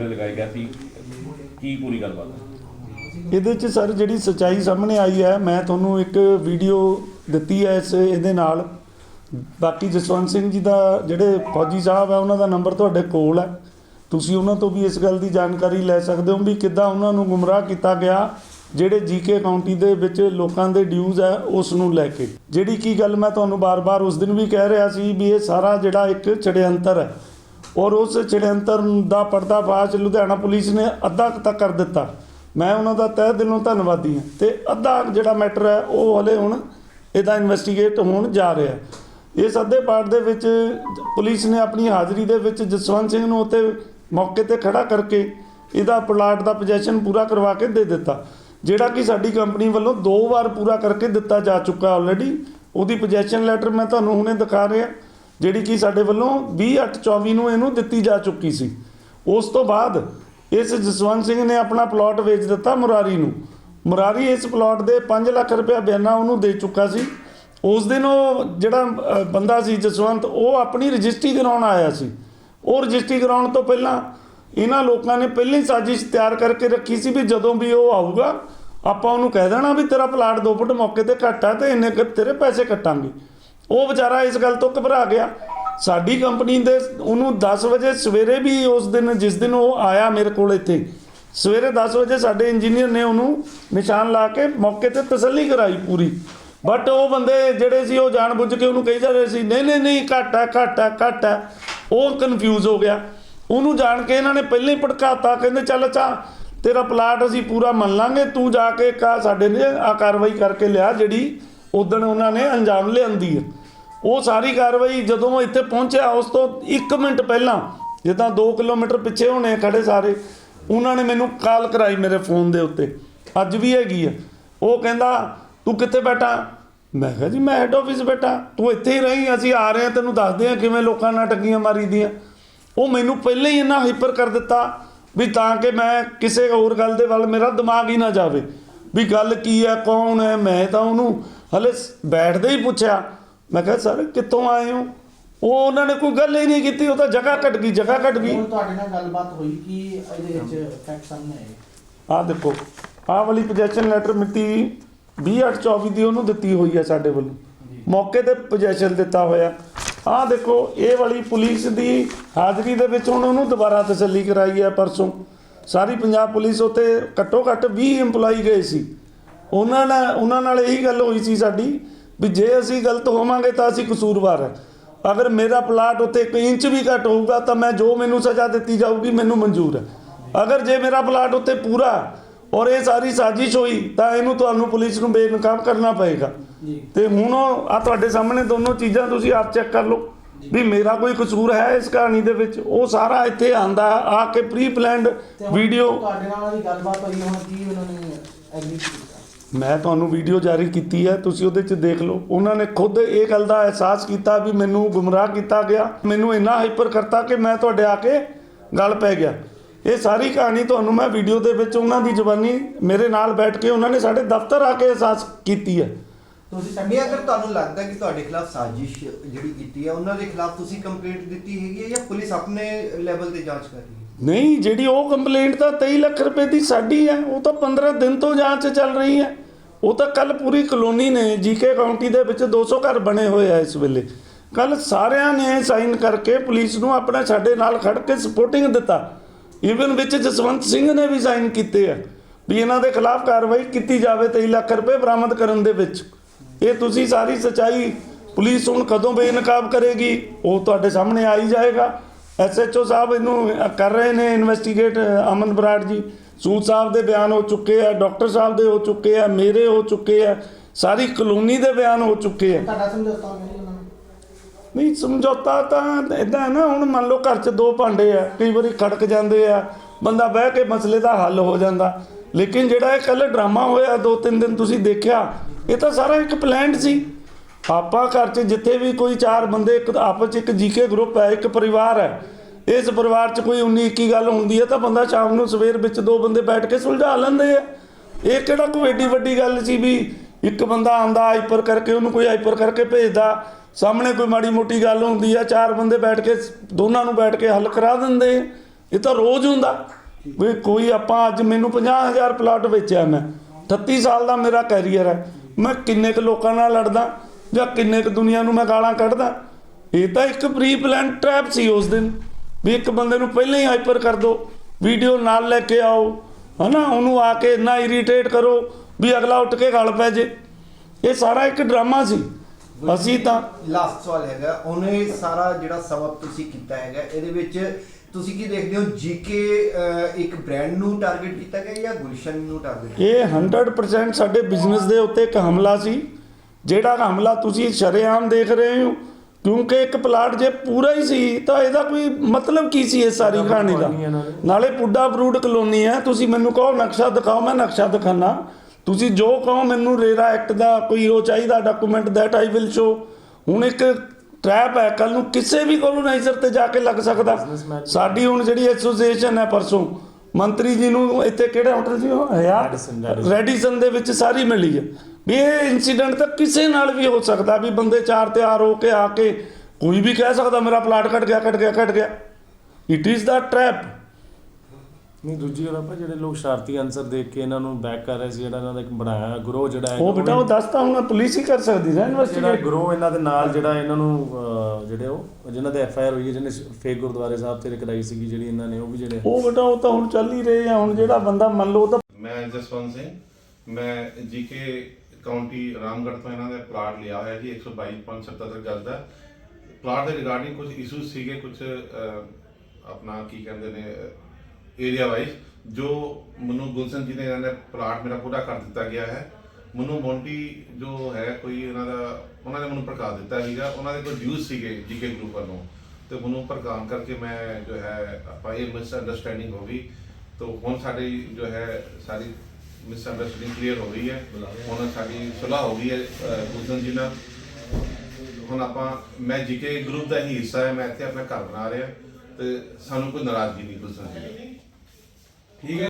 ਜਿਹੜੇ ਲਗਾਏ ਗਿਆ ਸੀ। ਕੀ ਪੂਰੀ ਗੱਲਬਾਤ ਹੈ? ਇਹਦੇ 'ਚ ਸਰ ਜਿਹੜੀ ਸਚਾਈ ਸਾਹਮਣੇ ਆਈ ਹੈ, ਮੈਂ ਤੁਹਾਨੂੰ ਇੱਕ ਵੀਡੀਓ ਦਿੱਤੀ ਹੈ ਇਸ ਇਹਦੇ ਨਾਲ। ਬਾਕੀ ਜਸਵੰਤ ਸਿੰਘ ਜੀ ਦਾ ਜਿਹੜੇ ਫੌਜੀ ਸਾਹਿਬ ਹੈ, ਉਹਨਾਂ ਦਾ ਨੰਬਰ ਤੁਹਾਡੇ ਕੋਲ ਹੈ। ਤੁਸੀਂ ਉਹਨਾਂ ਤੋਂ ਵੀ ਇਸ ਗੱਲ ਦੀ ਜਾਣਕਾਰੀ ਲੈ ਸਕਦੇ ਹੋ ਵੀ ਕਿੱਦਾਂ ਉਹਨਾਂ ਨੂੰ ਗੁੰਮਰਾਹ ਕੀਤਾ ਗਿਆ, ਜਿਹੜੇ ਜੀਕੇ ਕਾਉਂਟੀ ਦੇ ਵਿੱਚ ਲੋਕਾਂ ਦੇ ਡਿਊਜ਼ ਹੈ, ਉਸ ਨੂੰ ਲੈ ਕੇ। ਜਿਹੜੀ ਕੀ ਗੱਲ ਮੈਂ ਤੁਹਾਨੂੰ ਬਾਰ-ਬਾਰ ਉਸ ਦਿਨ ਵੀ ਕਹਿ ਰਿਹਾ ਸੀ ਵੀ ਇਹ ਸਾਰਾ ਜਿਹੜਾ ਇੱਕ ਛੜਯੰਤਰ ਹੈ ਔਰ ਉਸ ਛੜਯੰਤਰ ਦਾ ਪਰਦਾਫਾਸ਼ ਲੁਧਿਆਣਾ ਪੁਲਿਸ ਨੇ ਅੱਧਾ ਤੱਕ ਕਰ ਦਿੱਤਾ। ਮੈਂ ਉਹਨਾਂ ਦਾ ਤਹਿ ਦਿਲੋਂ ਧੰਨਵਾਦੀ ਹਾਂ ਤੇ ਅੱਧਾ ਜਿਹੜਾ ਮੈਟਰ ਹੈ, ਉਹ ਹਲੇ ਹੁਣ ਇਹਦਾ ਇਨਵੈਸਟੀਗੇਟ ਹੋਣ ਜਾ ਰਿਹਾ ਇਸ ਅੱਧੇ ਪਾਰਟ ਦੇ ਵਿੱਚ ਪੁਲਿਸ ਨੇ ਆਪਣੀ ਹਾਜ਼ਰੀ ਦੇ ਵਿੱਚ ਜਸਵੰਤ ਸਿੰਘ ਨੂੰ ਉੱਤੇ ਮੌਕੇ ਤੇ ਖੜਾ ਕਰਕੇ ਇਹਦਾ ਪਲਾਟ ਦਾ ਪੋਜੀਸ਼ਨ ਪੂਰਾ ਕਰਵਾ ਕੇ ਦੇ ਦਿੱਤਾ, ਜਿਹੜਾ ਕਿ ਸਾਡੀ ਕੰਪਨੀ ਵੱਲੋਂ ਦੋ ਵਾਰ ਪੂਰਾ ਕਰਕੇ ਦਿੱਤਾ ਜਾ ਚੁੱਕਾ ਆਲਰੇਡੀ ਉਹਦੀ ਪੋਜੀਸ਼ਨ ਲੈਟਰ ਮੈਂ ਤੁਹਾਨੂੰ ਹੁਣੇ ਦਿਖਾ ਰਿਹਾ। ਜਿਹੜੀ ਕਿ ਸਾਡੇ ਵੱਲੋਂ 2824 ਨੂੰ ਇਹਨੂੰ ਦਿੱਤੀ ਜਾ ਚੁੱਕੀ ਸੀ। ਉਸ ਤੋਂ ਬਾਅਦ ਇਸ ਜਸਵੰਤ ਸਿੰਘ ਨੇ ਆਪਣਾ ਪਲਾਟ ਵੇਚ ਦਿੱਤਾ ਮੁਰਾਰੀ ਨੂੰ। ਮੁਰਾਰੀ ਇਸ ਪਲਾਟ ਦੇ 5 ਲੱਖ ਰੁਪਏ ਬਿਆਨਾ ਉਹਨੂੰ ਦੇ ਚੁੱਕਾ ਸੀ। ਉਸ ਦਿਨ ਉਹ ਜਿਹੜਾ ਬੰਦਾ ਸੀ ਜਸਵੰਤ, ਉਹ ਆਪਣੀ ਰਜਿਸਟਰੀ ਕਰਾਉਣ ਆਇਆ ਸੀ। ਉਹ ਰਜਿਸਟਰੀ ਕਰਾਉਣ ਤੋਂ ਪਹਿਲਾਂ ਇਹਨਾਂ ਲੋਕਾਂ ਨੇ ਪਹਿਲਾਂ ਹੀ ਸਾਜ਼ਿਸ਼ ਤਿਆਰ ਕਰਕੇ ਰੱਖੀ ਸੀ ਵੀ ਜਦੋਂ ਵੀ ਉਹ ਆਊਗਾ, ਆਪਾਂ ਉਹਨੂੰ ਕਹਿ ਦੇਣਾ ਵੀ ਤੇਰਾ ਪਲਾਟ ਦੋ ਫੁੱਟ ਮੌਕੇ ਤੇ ਘੱਟ ਆ ਤੇ ਇੰਨੇ ਤੇਰੇ ਪੈਸੇ ਕੱਟਾਂਗੇ। ਉਹ ਵਿਚਾਰਾ ਇਸ ਗੱਲ ਤੋਂ ਘਬਰਾ ਗਿਆ। ਸਾਡੀ ਕੰਪਨੀ ਦੇ ਉਹਨੂੰ 10 ਵਜੇ ਸਵੇਰੇ ਵੀ ਉਸ ਦਿਨ, ਜਿਸ ਦਿਨ ਉਹ ਆਇਆ ਮੇਰੇ ਕੋਲ ਇੱਥੇ, ਸਵੇਰੇ 10 ਵਜੇ ਸਾਡੇ ਇੰਜੀਨੀਅਰ ਨੇ ਉਹਨੂੰ ਨਿਸ਼ਾਨ ਲਾ ਕੇ ਮੌਕੇ ਤੇ ਤਸੱਲੀ ਕਰਾਈ ਪੂਰੀ। ਬਟ ਉਹ ਬੰਦੇ ਜਿਹੜੇ ਸੀ, ਉਹ ਜਾਣਬੁੱਝ ਕੇ ਉਹਨੂੰ ਕਹੀ ਜਾ ਰਹੇ ਸੀ, ਨਹੀਂ ਨਹੀਂ ਨਹੀਂ, ਘੱਟ ਹੈ ਘੱਟ ਹੈ ਘੱਟ ਹੈ। ਉਹ ਕਨਫਿਊਜ਼ ਹੋ ਗਿਆ। ਉਹਨੂੰ ਜਾਣ ਕੇ ਇਹਨਾਂ ਨੇ ਪਹਿਲਾਂ ਹੀ ਭੜਕਾਤਾ, ਕਹਿੰਦੇ, ਚੱਲ, ਅੱਛਾ, ਤੇਰਾ ਪਲਾਟ ਅਸੀਂ ਪੂਰਾ ਮੰਨ ਲਾਂਗੇ, ਤੂੰ ਜਾ ਕੇ ਕਾ ਸਾਡੇ ਨੇ ਆ ਕਾਰਵਾਈ ਕਰਕੇ ਲਿਆ, ਜਿਹੜੀ ਉਦਣ ਉਹਨਾਂ ਨੇ ਅੰਜਾਮ ਲਿਆਂਦੀ ਹੈ। ਉਹ ਸਾਰੀ ਕਾਰਵਾਈ ਜਦੋਂ ਉਹ ਇੱਥੇ ਪਹੁੰਚਿਆ, ਉਸ ਤੋਂ 1 ਮਿੰਟ ਪਹਿਲਾਂ, ਜਿੱਦਾਂ 2 ਕਿਲੋਮੀਟਰ ਪਿੱਛੇ ਹੋਣੇ ਖੜੇ ਸਾਰੇ, ਉਹਨਾਂ ਨੇ ਮੈਨੂੰ ਕਾਲ ਕਰਾਈ ਮੇਰੇ ਫੋਨ ਦੇ ਉੱਤੇ। ਅੱਜ ਵੀ ਹੈਗੀ ਆ। ਉਹ ਕਹਿੰਦਾ, ਤੂੰ ਕਿੱਥੇ ਬੈਠਾ? ਮੈਂ ਕਿਹਾ, ਜੀ, ਮੈਂ ਹੈੱਡ ਆਫਿਸ ਬੈਠਾ। ਤੂੰ ਇੱਥੇ ਹੀ ਰਹੀ, ਅਸੀਂ ਆ ਰਹੇ ਹਾਂ, ਤੈਨੂੰ ਦੱਸਦੇ ਹਾਂ ਕਿਵੇਂ ਲੋਕਾਂ ਨਾਲ ਟੱਕੀਆਂ ਮਾਰੀਦੀਆਂ। ਉਹ ਮੈਨੂੰ ਪਹਿਲਾਂ ਹੀ ਇੰਨਾ ਹਾਈਪਰ ਕਰ ਦਿੱਤਾ ਵੀ ਤਾਂ ਕਿ ਮੈਂ ਕਿਸੇ ਹੋਰ ਗੱਲ ਦੇ ਵੱਲ, ਮੇਰਾ ਦਿਮਾਗ ਹੀ ਨਾ ਜਾਵੇ। ਵੀ ਗੱਲ ਕੀ ਹੈ, ਕੌਣ ਹੈ? ਮੈਂ ਤਾਂ ਉਹਨੂੰ ਹਲੇ ਸ- ਬੈਠਦੇ ਹੀ ਪੁੱਛਿਆ। ਮੈਂ ਕਿਹਾ ਸਰ ਕਿੱਥੋਂ ਆਏ ਹੋ? ਉਹ ਉਹਨਾਂ ਨੇ ਕੋਈ ਗੱਲ ਹੀ ਨਹੀਂ ਕੀਤੀ ਉਹ ਤਾਂ ਜਗ੍ਹਾ ਘਟ ਗਈ ਜਗ੍ਹਾ ਘਟ ਗਈ। ਹੁਣ ਤੁਹਾਡੇ ਨਾਲ ਗੱਲਬਾਤ ਹੋਈ ਕਿ ਇਹਦੇ ਵਿੱਚ ਫੈਕਟ ਸਾਹਮਣੇ ਆਏ? ਆਹ ਦੇਖੋ ਆਹ ਵਾਲੀ ਪੋਜੀਸ਼ਨ ਲੈਟਰ ਮਿਤੀ 2824 ਦੀ ਉਹਨੂੰ ਦਿੱਤੀ ਹੋਈ ਹੈ ਸਾਡੇ ਵੱਲੋਂ। ਮੌਕੇ ਤੇ ਪੋਜੀਸ਼ਨ ਦਿੱਤਾ ਹੋਇਆ। ਆਹ ਦੇਖੋ ਇਹ ਵਾਲੀ ਪੁਲਿਸ ਦੀ ਹਾਜ਼ਰੀ ਦੇ ਵਿੱਚ ਹੁਣ ਉਹਨੂੰ ਦੁਬਾਰਾ ਤਸੱਲੀ ਕਰਾਈ ਹੈ ਪਰਸੋਂ। ਸਾਰੀ ਪੰਜਾਬ ਪੁਲਿਸ ਉੱਤੇ ਘੱਟੋ ਘੱਟ 20 EMPLOYE ਗਏ ਸੀ। ਉਹਨਾਂ ਨਾਲ ਉਹਨਾਂ ਨਾਲ ਇਹੀ ਗੱਲ ਹੋਈ ਸੀ ਸਾਡੀ ਵੀ ਜੇ ਅਸੀਂ ਗਲਤ ਹੋਵਾਂਗੇ ਤਾਂ ਅਸੀਂ ਕਸੂਰਵਾਰ ਹੈ। ਅਗਰ ਮੇਰਾ ਪਲਾਟ ਉੱਤੇ 1 ਇੰਚ ਵੀ ਘੱਟ ਹੋਊਗਾ ਤਾਂ ਮੈਂ ਜੋ ਮੈਨੂੰ ਸਜ਼ਾ ਦਿੱਤੀ ਜਾਊਗੀ ਮੈਨੂੰ ਮਨਜ਼ੂਰ ਹੈ। ਅਗਰ ਜੇ ਮੇਰਾ ਪਲਾਟ ਉੱਤੇ ਪੂਰਾ ਔਰ ਇਹ ਸਾਰੀ ਸਾਜ਼ਿਸ਼ ਹੋਈ ਤਾਂ ਇਹਨੂੰ ਤੁਹਾਨੂੰ ਪੁਲਿਸ ਨੂੰ ਬੇਨਕਾਬ ਕਰਨਾ ਪਏਗਾ। ਤੇ ਹੁਣ ਆ ਤੁਹਾਡੇ ਸਾਹਮਣੇ ਦੋਨੋਂ ਚੀਜ਼ਾਂ ਤੁਸੀਂ ਆਪ ਚੈੱਕ ਕਰ ਲਓ। ਵੀ ਮੇਰਾ ਕੋਈ ਕਸੂਰ ਹੈ ਇਸ ਕਹਾਣੀ ਦੇ ਵਿੱਚ? ਉਹ ਸਾਰਾ ਇੱਥੇ ਆਂਦਾ ਆ ਕੇ ਪ੍ਰੀ ਪਲਾਨਡ ਵੀਡੀਓ ਤੁਹਾਡੇ ਨਾਲ ਦੀ ਗੱਲਬਾਤ ਹੋਈ ਹੁਣ ਕੀ ਉਹਨਾਂ ਨੇ ਐਗਰੀ ਕੀਤਾ? ਮੈਂ ਤੁਹਾਨੂੰ ਵੀਡੀਓ ਜਾਰੀ ਕੀਤੀ ਹੈ, ਤੁਸੀਂ ਉਹਦੇ 'ਚ ਦੇਖ ਲਓ। ਉਹਨਾਂ ਨੇ ਖੁਦ ਇਹ ਗੱਲ ਦਾ ਅਹਿਸਾਸ ਕੀਤਾ ਵੀ ਮੈਨੂੰ ਗੁੰਮਰਾਹ ਕੀਤਾ ਗਿਆ। ਮੈਨੂੰ ਇੰਨਾ ਹਾਈਪਰ ਕਰਤਾ ਕਿ ਮੈਂ ਤੁਹਾਡੇ ਆ ਕੇ ਗੱਲ ਪੈ ਗਿਆ। ਇਹ ਸਾਰੀ ਕਹਾਣੀ ਤੁਹਾਨੂੰ ਮੈਂ ਵੀਡੀਓ ਦੇ ਵਿੱਚ ਉਹਨਾਂ ਦੀ ਜ਼ੁਬਾਨੀ ਮੇਰੇ ਨਾਲ ਬੈਠ ਕੇ ਉਹਨਾਂ ਨੇ ਸਾਡੇ ਦਫ਼ਤਰ ਆ ਕੇ ਅਹਿਸਾਸ ਕੀਤੀ ਹੈ। ਤੁਸੀਂ ਨਹੀਂ ਅਗਰ ਤੁਹਾਨੂੰ ਲੱਗਦਾ ਕਿ ਤੁਹਾਡੇ ਖਿਲਾਫ ਸਾਜ਼ਿਸ਼ ਜਿਹੜੀ ਕੀਤੀ ਹੈ, ਉਹਨਾਂ ਦੇ ਖਿਲਾਫ ਤੁਸੀਂ ਕੰਪਲੇਂਟ ਦਿੱਤੀ ਹੈਗੀ ਹੈ ਜਾਂ ਪੁਲਿਸ ਆਪਣੇ ਲੈਵਲ ਤੇ ਜਾਂਚ ਕਰ ਰਹੀ ਹੈ? ਨਹੀਂ, ਜਿਹੜੀ ਉਹ ਕੰਪਲੇਂਟ ਤਾਂ 23 ਲੱਖ ਰੁਪਏ ਦੀ ਸਾਡੀ ਹੈ ਉਹ ਤਾਂ 15 ਦਿਨ ਤੋਂ ਜਾਂਚ ਚੱਲ ਰਹੀ ਹੈ ਉਹ ਤਾਂ ਕੱਲ ਪੂਰੀ ਕਲੋਨੀ ਨੇ, ਜੀਕੇ ਕਾਉਂਟੀ ਦੇ ਵਿੱਚ 200 ਘਰ ਬਣੇ ਹੋਏ ਆ ਇਸ ਵੇਲੇ। ਕੱਲ ਸਾਰਿਆਂ ਨੇ ਸਾਈਨ ਕਰਕੇ ਪੁਲਿਸ ਨੂੰ ਆਪਣਾ ਸਾਡੇ ਨਾਲ ਖੜ ਕੇ ਸਪੋਰਟਿੰਗ ਦਿੱਤਾ। ਈਵਨ ਵਿੱਚ ਜਸਵੰਤ ਸਿੰਘ ਨੇ ਵੀ ਸਾਈਨ ਕੀਤੇ ਆ, ਵੀ ਇਹਨਾਂ ਦੇ ਖਿਲਾਫ ਕਾਰਵਾਈ ਕੀਤੀ ਜਾਵੇ 23 ਲੱਖ ਰੁਪਏ ਬਰਾਮਦ ਕਰਨ ਦੇ ਵਿੱਚ। ਇਹ ਤੁਸੀਂ ਸਾਰੀ ਸਚਾਈ ਪੁਲਿਸ ਹੁਣ ਕਦੋਂ ਬੇਨਕਾਬ ਕਰੇਗੀ, ਉਹ ਤੁਹਾਡੇ ਸਾਹਮਣੇ ਆ ਹੀ ਜਾਏਗਾ। ਐਸਐਚਓ ਸਾਹਿਬ ਇਹਨੂੰ ਕਰ ਰਹੇ ਨੇ ਇਨਵੈਸਟੀਗੇਟ ਅਮਨ ਬਰਾੜ ਜੀ। ਸੂਦ ਸਾਹਿਬ ਦੇ ਬਿਆਨ ਹੋ ਚੁੱਕੇ ਆ ਡਾਕਟਰ ਸਾਹਿਬ ਦੇ ਹੋ ਚੁੱਕੇ ਆ ਮੇਰੇ ਹੋ ਚੁੱਕੇ ਆ ਸਾਰੀ ਕਲੋਨੀ ਦੇ ਬਿਆਨ ਹੋ ਚੁੱਕੇ ਆ। ਤੁਹਾਡਾ ਸਮਝੌਤਾ ਨਾਲ ਨਹੀਂ ਸਮਝੌਤਾ ਤਾਂ ਇਦਾਂ ਹੈ ਨਾ ਹੁਣ ਮੰਨ ਲਓ ਘਰ 'ਚ ਦੋ ਭਾਂਡੇ ਆ ਕਈ ਵਾਰੀ ਖੜਕ ਜਾਂਦੇ ਆ ਬੰਦਾ ਬਹਿ ਕੇ ਮਸਲੇ ਦਾ ਹੱਲ ਹੋ ਜਾਂਦਾ। ਲੇਕਿਨ ਜਿਹੜਾ ਇਹ ਕੱਲ ਡਰਾਮਾ ਹੋਇਆ ਦੋ ਤਿੰਨ ਦਿਨ ਤੁਸੀਂ ਦੇਖਿਆ ਇਹ ਤਾਂ ਸਾਰਾ ਇੱਕ ਪਲਾਨਡ ਸੀ। ਆਪਾਂ ਘਰ 'ਚ ਜਿੱਥੇ ਵੀ ਕੋਈ ਚਾਰ ਬੰਦੇ, ਇੱਕ ਆਪਸ 'ਚ ਇੱਕ ਜੀਕੇ ਗਰੁੱਪ ਹੈ, ਇੱਕ ਪਰਿਵਾਰ ਹੈ, ਇਸ ਪਰਿਵਾਰ 'ਚ ਕੋਈ 19 21 ਗੱਲ ਹੁੰਦੀ ਹੈ ਤਾਂ ਬੰਦਾ ਸ਼ਾਮ ਨੂੰ ਸਵੇਰ ਵਿੱਚ ਦੋ ਬੰਦੇ ਬੈਠ ਕੇ ਸੁਲਝਾ ਲੈਂਦੇ ਆ। ਇਹ ਕਿਹੜਾ ਕੋਈ ਏਡੀ ਵੱਡੀ ਗੱਲ ਸੀ ਵੀ ਇੱਕ ਬੰਦਾ ਆਂਦਾ ਹਾਈਪਰ ਕਰਕੇ ਉਹਨੂੰ ਕੋਈ ਹਾਈਪਰ ਕਰਕੇ ਭੇਜਦਾ, ਸਾਹਮਣੇ ਕੋਈ ਮਾੜੀ ਮੋਟੀ ਗੱਲ ਹੁੰਦੀ ਆ, ਚਾਰ ਬੰਦੇ ਬੈਠ ਕੇ ਦੋਨਾਂ ਨੂੰ ਬੈਠ ਕੇ ਹੱਲ ਕਰਾ ਦਿੰਦੇ ਇਹ ਤਾਂ ਰੋਜ਼ ਹੁੰਦਾ। ਵੀ ਕੋਈ ਆਪਾਂ ਅੱਜ ਮੈਨੂੰ 50000 ਪਲਾਟ ਵੇਚਿਆ ਮੈਂ 38 ਸਾਲ ਦਾ ਮੇਰਾ ਕੈਰੀਅਰ ਹੈ, ਮੈਂ ਕਿੰਨੇ ਕੁ ਲੋਕਾਂ ਨਾਲ ਲੜਦਾ ਜਾਂ ਕਿੰਨੇ ਕੁ ਦੁਨੀਆ ਨੂੰ ਮੈਂ ਗਾਲਾਂ ਕੱਢਦਾ? ਇਹ ਤਾਂ ਇੱਕ ਪ੍ਰੀ ਪਲਾਨ ਟ੍ਰੈਪ ਸੀ ਉਸ ਦਿਨ। ਵੀ ਇੱਕ ਬੰਦੇ ਨੂੰ ਪਹਿਲਾਂ ਹੀ ਹਾਈਪਰ ਕਰ ਦਿਓ ਵੀਡੀਓ ਨਾਲ ਲੈ ਕੇ ਆਓ। ਹਨਾ? ਉਹਨੂੰ ਆ ਕੇ ਇੰਨਾ ਇਰੀਟੇਟ ਕਰੋ ਵੀ ਅਗਲਾ ਉੱਠ ਕੇ ਗਲ ਪੈ ਜੇ। ਇਹ ਸਾਰਾ ਇੱਕ ਡਰਾਮਾ ਸੀ। ਅਸੀਂ ਤਾਂ ਲਾਸਟ ਸਵਾਲ ਹੈਗਾ। ਉਹਨੇ ਸਾਰਾ ਜਿਹੜਾ ਸਬਬ ਤੁਸੀਂ ਕੀਤਾ ਹੈਗਾ ਇਹਦੇ ਵਿੱਚ ਤੁਸੀਂ ਕੀ ਦੇਖਦੇ ਹੋ? ਜੀਕੇ ਇੱਕ ਬ੍ਰਾਂਡ ਨੂੰ ਟਾਰਗੇਟ ਕੀਤਾ ਗਿਆ ਜਾਂ ਗੁਲਸ਼ਨ ਨੂੰ ਟਾਰਗੇਟ ਇਹ 100% ਸਾਡੇ ਬਿਜ਼ਨਸ ਦੇ ਉੱਤੇ ਇੱਕ ਹਮਲਾ ਸੀ। ਜਿਹੜਾ ਹਮਲਾ ਤੁਸੀਂ ਸ਼ਰੇਆਮ ਦੇਖ ਰਹੇ ਹੋ ਕਿਉਂਕਿ ਇੱਕ ਪਲਾਟ ਜੇ ਪੂਰਾ ਹੀ ਸੀ ਤਾਂ ਇਹਦਾ ਕੋਈ ਮਤਲਬ ਕੀ ਸੀ ਇਸ ਸਾਰੀ ਕਹਾਣੀ ਦਾ? ਨਾਲੇ ਪੁੱਡਾ ਬਰੂਡ ਕਲੋਨੀ ਹੈ ਤੁਸੀਂ ਮੈਨੂੰ ਕਹੋ ਨਕਸ਼ਾ ਦਿਖਾਓ ਮੈਂ ਨਕਸ਼ਾ ਦਿਖਾਣਾ ਤੁਸੀਂ ਜੋ ਕਹੋ ਮੈਨੂੰ ਰੇਰਾ ਐਕਟ ਦਾ ਕੋਈ ਉਹ ਚਾਹੀਦਾ document that I will show ਹੁਣ ਇੱਕ ਟ੍ਰੈਪ ਹੈ ਕੱਲ ਨੂੰ ਕਿਸੇ ਵੀ ਕੋਲੋਨਾਈਜ਼ਰ ਤੇ ਜਾ ਕੇ ਲੱਗ ਸਕਦਾ। ਸਾਡੀ ਹੁਣ ਜਿਹੜੀ ਐਸੋਸੀਏਸ਼ਨ ਹੈ ਪਰਸੋਂ ਮੰਤਰੀ ਜੀ ਨੂੰ ਇੱਥੇ ਕਿਹੜੇ ਹੋਟਲ ਸੀ ਉਹ? ਹਯਾਤ। ਰੈਡੀਸਨ ਦੇ ਵਿੱਚ ਸਾਰੀ ਮਿਲੀ ਹੈ। ਵੀ ਇਹ ਇਨਸੀਡੈਂਟ ਤਾਂ ਕਿਸੇ ਨਾਲ ਵੀ ਹੋ ਸਕਦਾ ਵੀ ਬੰਦੇ ਚਾਰ ਤਿਆਰ ਹੋ ਕੇ ਆ ਕੇ ਕੋਈ ਵੀ ਕਹਿ ਸਕਦਾ ਮੇਰਾ ਪਲਾਟ ਕੱਟ ਗਿਆ ਕੱਟ ਗਿਆ ਕੱਟ ਗਿਆ। ਇਟ ਇਜ਼ ਦਾ ਟ੍ਰੈਪ ਨਹੀਂ ਦੂਜੀ ਗੱਲ ਆਪਾਂ ਜਿਹੜੇ ਲੋਕ ਸ਼ਰਾਰਤੀ ਅਨਸਰ ਦੇਖ ਕੇ ਇਹਨਾਂ ਨੂੰ ਬੈਕ ਕਰ ਰਹੇ ਸੀ ਜਿਹੜਾ ਇਹਨਾਂ ਦਾ ਇੱਕ ਬਣਾਇਆ ਗਰੋਹ ਜਿਹੜਾ ਹੈ ਉਹ ਬੇਟਾ ਉਹ ਦੱਸਦਾ ਹੁਣ ਪੁਲਿਸ ਹੀ ਕਰ ਸਕਦੀ ਹੈ ਜਿਹੜਾ ਇਨਵੈਸਟੀਗੇਟ ਗਰੋਹ ਇਹਨਾਂ ਦੇ ਨਾਲ ਜਿਹੜਾ ਇਹਨਾਂ ਨੂੰ ਜਿਹੜੇ ਉਹ ਜਿਨ੍ਹਾਂ ਦੇ ਐਫ ਆਈ ਆਰ ਹੋਈ ਹੈ ਜਿਹਨੇ ਫੇਕ ਗੁਰਦੁਆਰੇ ਸਾਹਿਬ ਤੇ ਕਰਾਈ ਸੀਗੀ ਜਿਹੜੀ ਇਹਨਾਂ ਨੇ ਉਹ ਵੀ ਜਿਹੜੇ ਉਹ ਬੇਟਾ ਉਹ ਤਾਂ ਹੁਣ ਚੱਲ ਹੀ ਰਹੇ ਆ ਹੁਣ ਜਿਹੜਾ ਬੰਦਾ ਮੰਨ ਲਓ ਉਹ ਤਾਂ ਮੈਂ ਜਸਵੰਤ ਸਿੰਘ ਮੈਂ ਜੀਕੇ ਕਾਉਂਟੀ ਰਾਮਗੜ੍ਹ ਤੋਂ ਇਹਨਾਂ ਨੇ ਪਲਾਟ ਲਿਆ ਹੋਇਆ ਜੀ 122.77 ਗਜ਼ ਦਾ। ਪਲਾਟ ਦੇ ਰਿਗਾਰਡਿੰਗ ਕੁਝ ਇਸ਼ੂਜ਼ ਸੀਗੇ ਕੁਝ ਆਪਣਾ ਕੀ ਕਹਿੰਦੇ ਨੇ ਏਰੀਆ ਵਾਈਜ਼ ਜੋ ਮੈਨੂੰ ਗੁਲਸ਼ਨ ਜੀ ਨੇ ਇਹਨਾਂ ਨੇ ਪਲਾਟ ਮੇਰਾ ਪੂਰਾ ਕਰ ਦਿੱਤਾ ਗਿਆ ਹੈ। ਮੈਨੂੰ ਮੌਂਟੀ ਜੋ ਹੈ, ਕੋਈ ਇਹਨਾਂ ਦਾ, ਉਹਨਾਂ ਨੇ ਮੈਨੂੰ ਪ੍ਰਕਾਸ਼ ਦਿੱਤਾ ਸੀਗਾ। ਉਹਨਾਂ ਦੇ ਕੋਈ ਡਿਊਜ਼ ਸੀਗੇ ਜੀਕੇ ਗਰੁੱਪ ਵੱਲੋਂ। ਤੇ ਮੈਨੂੰ ਪ੍ਰਕਾਮ ਕਰਕੇ ਮੈਂ ਜੋ ਹੈ, ਆਪਾਂ ਇਹ ਮਿਸ ਅੰਡਰਸਟੈਂਡਿੰਗ ਹੋ ਗਈ। ਤੋ ਹੁਣ ਸਾਡੀ ਜੋ ਹੈ, ਸਾਰੀ ਮਿਸ ਕਲੀਅਰ ਹੋ ਗਈ ਹੈ। ਹੁਣ ਸਾਡੀ ਸੁਲਾਹ ਹੋ ਗਈ ਹੈ ਅਹ, ਗੁਲਸ਼ਨ ਜੀ ਨਾਲ। ਹੁਣ ਆਪਾਂ ਮੈਂ ਜੀਕੇ ਗਰੁੱਪ ਦਾ ਹੀ ਹਿੱਸਾ ਹੈ ਮੈਂ ਇੱਥੇ ਆਪਣਾ ਘਰ ਬਣਾ ਰਿਹਾ। ਤੇ ਸਾਨੂੰ ਕੋਈ ਨਾਰਾਜ਼ਗੀ ਨਹੀਂ ਗੁਲਸ਼ਨ ਜੀ ਠੀਕ ਹੈ।